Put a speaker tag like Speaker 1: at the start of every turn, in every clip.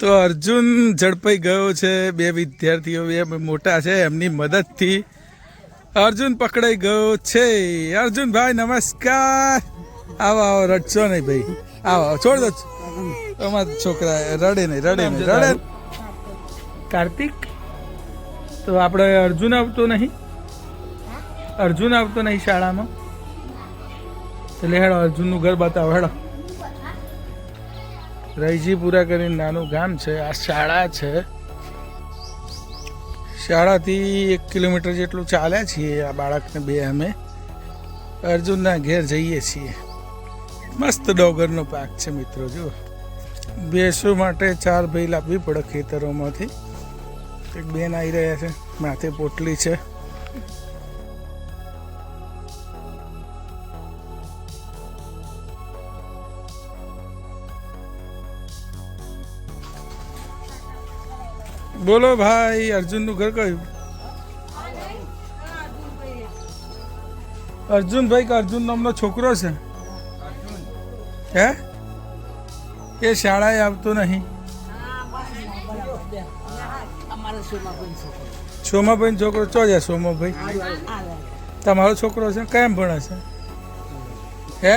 Speaker 1: તો અર્જુન ઝડપાઈ ગયો છે. બે વિદ્યાર્થીઓ બે મોટા છે એમની મદદથી અર્જુન પકડાઈ ગયો છે. અર્જુન ભાઈ નમસ્કાર. આવો આવો રડશો નહીં ભાઈ. આવો આવો, છોડ દો. તમારા છોકરા રડે નહીં રડે નહીં રડે કાર્તિક તો આપણે અર્જુન આવતો નહીં? અર્જુન આવતો નહીં શાળામાં? એટલે હેડો અર્જુનનું ઘર બતાવો હેડો. રૈજીપુરા કરીને નાનું ગામ છે. આ શાળા છે. શાળાથી એક કિલોમીટર જેટલું ચાલ્યા છીએ આ બાળકને બે અમે. અર્જુનના ઘેર જઈએ છીએ. મસ્ત ડોગરનો પાક છે મિત્રો જો ભેંસો માટે ચાર ભાઈ લાવવી પડે ખેતરોમાંથી. એક બેન આવી રહ્યા છે, માથે પોટલી છે. બોલો ભાઈ અર્જુનનું ઘર કયું અર્જુનભાઈ કે અર્જુન નામનો છોકરો છે હે એ શાળાએ આવતો નહીં સોમાભાઈ છોકરો ચો જાય સોમાભાઈ તમારો છોકરો છે કેમ ભણે છે હે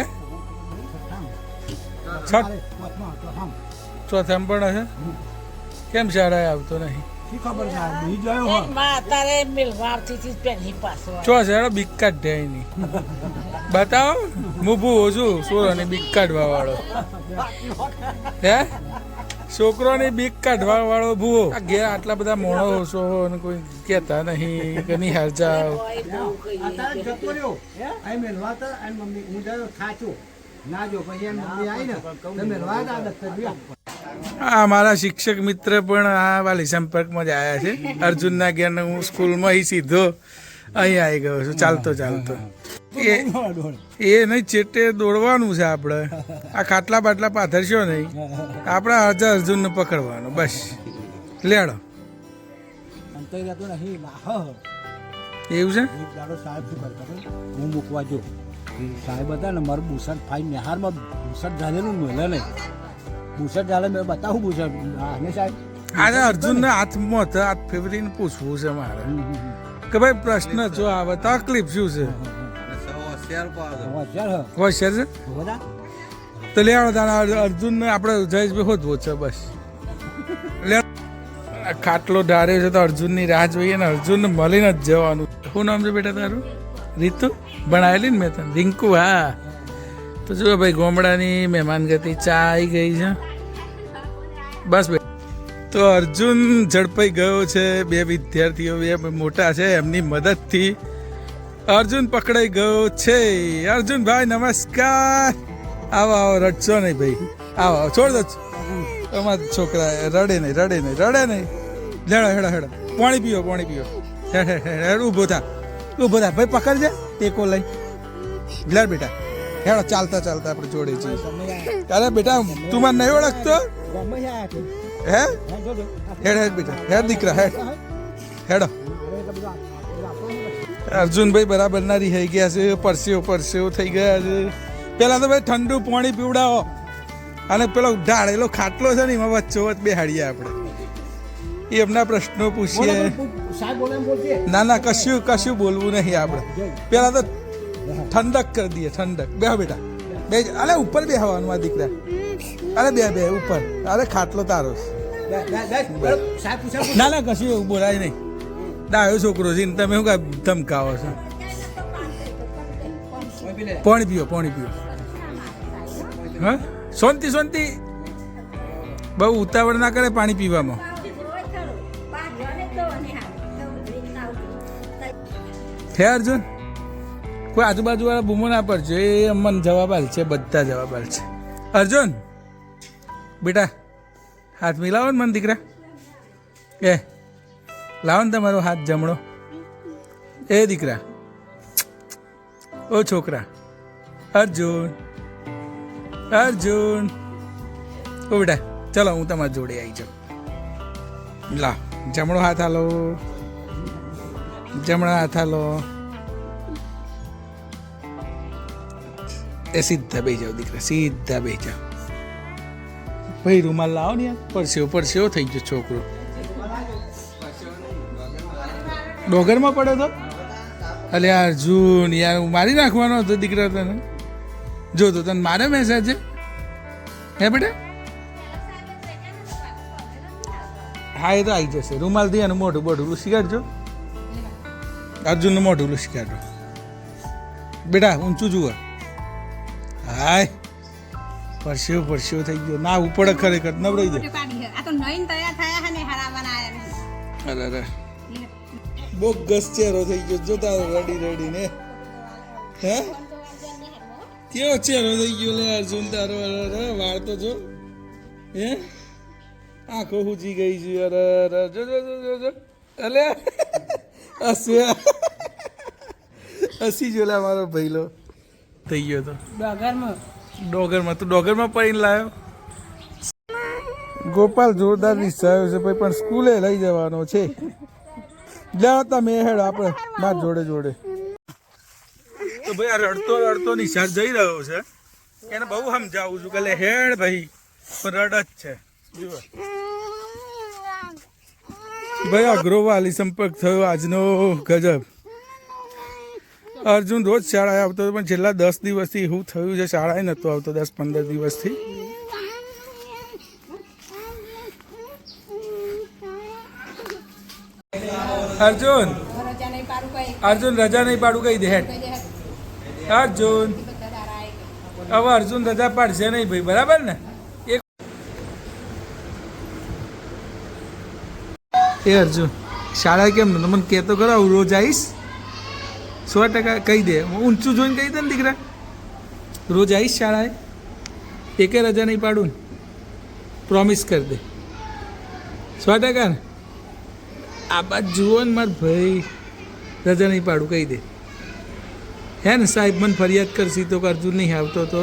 Speaker 1: છઠ ચોથામાં ભણે છે કેમ શાળાએ આવતો નહીં?
Speaker 2: અત્યારે મિલવારથી પેલી પાછો
Speaker 1: ચો છે બીક કાઢ નહીં બતાવો. હું ભૂવો છું ને બીક કાઢવા વાળો હે? છોકરોની બીક કાઢવા વાળો ભૂવો આ ઘેર આટલા બધા મોણો છો અને કોઈ કહેતા નહીં કે નહીં હાર જાવ
Speaker 3: જતો રહ્યો. અહીં મેલવા તો અને મમ્મી હું જતો ના જો પછી એમ મમ્મી આવી ને તો મેલવા આદત કરી
Speaker 1: આ મારા શિક્ષક મિત્ર પણ આ વાલી સંપર્કમાં જ આવ્યા છે. અર્જુનના જ્ઞાન હું સ્કૂલમાં અહીં સીધો અહીં આવી ગયો છું. ચાલતો ચાલતો. એ એ નહીં ચેટે દોડવાનું છે આપણે આ ખાટલા બાટલા પાથરશો નહીં. આપણે આજે અર્જુનને પકડવાનો. બસ. લેડો. એવું છે?
Speaker 3: હું મૂકવા જો. સાહેબ હતા ને, મારું બુસટ ફાઈ, નિહારમાં બુસટ ઝાલેલું મળે નહીં બુસટ ચાલે મેં બતાવું બુસટ આને સાહેબ?
Speaker 1: આજે અર્જુનના હાથમાં હતા હાથ ફેવરીને પૂછવું છે મારે. કે ભાઈ પ્રશ્ન જો આવે તકલીફ શું છે?
Speaker 3: હોશિયાર
Speaker 1: છે? તો લે આવો તારા અર્જુનને આપણે જયેશભાઈ હોદવો છે બસ. લે. ખાટલો ઢાર્યો છે તો અર્જુનની રાહ જોઈએ ને અર્જુનને મળીને જ જવાનું. શું નામ છે બેટા તારું? રીતુ? ભણાયેલી ને મેં તને? રિંકુ હા. તો જો ભાઈ ગોમડાની મહેમાન ગતિ ચા આવી ગઈ છે. બસ બે. તો અર્જુન ઝડપાઈ ગયો છે. બે વિદ્યાર્થીઓ બે મોટા છે, એમની મદદથી અર્જુન પકડાઈ ગયો છે. અર્જુન ભાઈ નમસ્કાર. આવો આવો, રડશો નહીં ભાઈ. આવો આવો, છોડ દો. તમારા છોકરા રડે નહીં રડે નહીં રડે નહીં. હેડો હેડો હેડો. પાણી પીવો પાણી પીઓ. હેડ હેડ હેડ ઊભો થા. ઊભો થા. ભાઈ પકડજે ટેકો લઈ. લે બેટા. હેડો, ચાલતા ચાલતા આપણે જોડે છીએ અરે બેટા, તું મને નહીં ઓળખતો. હે? હેડ હેડ બેટા. હેડ દીકરા હેડ. હેડો. અર્જુનભાઈ બરાબર ના રહી ગયા છે પરસેવો પરસેવો થઈ ગયા છે. પેલા તો ભાઈ ઠંડુ પાણી પીવડાવો. અને પેલો ઢાળેલો ખાટલો છે ને એમાં વચ્ચો વચ્ચ બેહાડીએ આપણે. એ એમના પ્રશ્નો પૂછીએ. ના ના કશું કશું બોલવું નહીં આપણે. પેલા તો ઠંડક કરી દઈએ ઠંડક. બે બેટા. બે અરે ઉપર બેહવાનું આ દીકરા. અરે બે બે ઉપર. અરે ખાટલો તારો. ના ના કશું એવું બોલાય નહીં. ડાયો છોકરો છે તમે શું કાંઈ ધમકાવો છો? પાણી પીઓ પાણી પીઓ. હા? શાંતિ શાંતિ બહુ ઉતાવળ ના કરે પાણી પીવામાં. હે અર્જુન કોઈ આજુબાજુ વાળા બૂમો ના પડશે એ અમને જવાબ આલ છે બધા જવાબ આલ છે. અર્જુન. બેટા, હાથ મિલાવો ને મને દીકરા. એ, લાવો ને તમારો હાથ જમણો. એ દીકરા, ઓ છોકરા, અર્જુન અર્જુન. ઓ બેટા, ચલો હું તમારી જોડે આવી જાઉં. લા, જમણો હાથ હાલો. જમણો હાથ હાલો. એ સીધા બે જાઓ દીકરા, સીધા બે જાઓ. ભાઈ, રૂમાલ લાવો ને યાર. પરસેવો પરસેવો થઈ ગયો છોકરો. ડોગરમાં પડ્યો તો? અલે અર્જુન, યાર, હું મારી નાખવાનો હતો દીકરા તને. જો તો તને મારે મેસેજ છે. હે બેટા? હા, એ તો આવી જશે. રૂમાલથી એનું મોઢું બોઢું લૂસી કાઢજો. અર્જુનનું મોઢું લૂસી કાઢો. બેટા, ઊંચું જુઓ. હાય. પરસેવો પરસેવ થઈ ગયો. ના ઉપડે ખરેખર નબળાઈ દે.
Speaker 4: ફોટો કાઢી. હે. આ તો નઈને તૈયાર થયા હે ને હરાવાના આયા
Speaker 1: અરે અરે. બહુ ગસ ચહેરો થઈ ગયો. જોતા રડી રડી ને. હે? કેવો ચહેરો થઈ ગયો લે અર્જુન તારો. અરે વાળ તો જો. હે? આંખો હુજી ગઈ છે. અરે અરે જો જો જો જો. અલે. હસ્યા હસી જો લે મારો ભઈલો. થઈ ગયો તો.
Speaker 2: ડગરમાં
Speaker 1: ડોગરમાં તો ડોગરમાં પડીને લાવ્યો ગોપાલ જોરદાર રિસાયો છે ભાઈ પણ સ્કૂલે લઈ જવાનો છે. જાઓ તમે હેડ આપણે માર જોડે જોડે. તો ભાઈ આ રડતો રડતો નિશાળ જઈ રહ્યો છે. એને બહુ સમજાવું છું કે હેડ ભાઈ પણ રડ જ છે. જુઓ. ભાઈ અઘરો વાલી સંપર્ક થયો આજનો ગજબ. અર્જુન રોજ શાળાએ આવતો હતો, પણ છેલ્લા દસ દિવસથી એવું થયું છે, શાળાએ નહોતો આવતો દસ પંદર દિવસથી અર્જુન અર્જુન રજા નહીં પાડું હેડ
Speaker 4: કઈ દે હે.
Speaker 1: અર્જુન. હવે અર્જુન રજા પાડશે નહીં ભાઈ, બરાબર ને એ અર્જુન શાળા કેમ મને કહેતો ખરો હું રોજ આવીશ સો ટકા કહી દે. ઊંચું જોઈને કહી દે ને દીકરા. રોજ આવીશ શાળાએ. એકે રજા નહીં પાડું ને. પ્રોમિસ કરી દે. સો ટકા ને? આ બાદ જુઓ ને માર ભાઈ. રજા નહીં પાડું, કહી દે. હે ને સાહેબ, મને ફરિયાદ કરશી તો અર્જુન નહીં આવતો તો.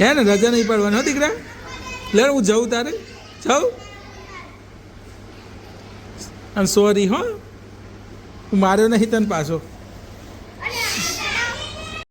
Speaker 1: હે ને રજા નહીં પાડવાનો દીકરા? લે, હું જઉં તારે. જાઉં? અને સોરી હો. હું માર્યો નહીં તને પાછો.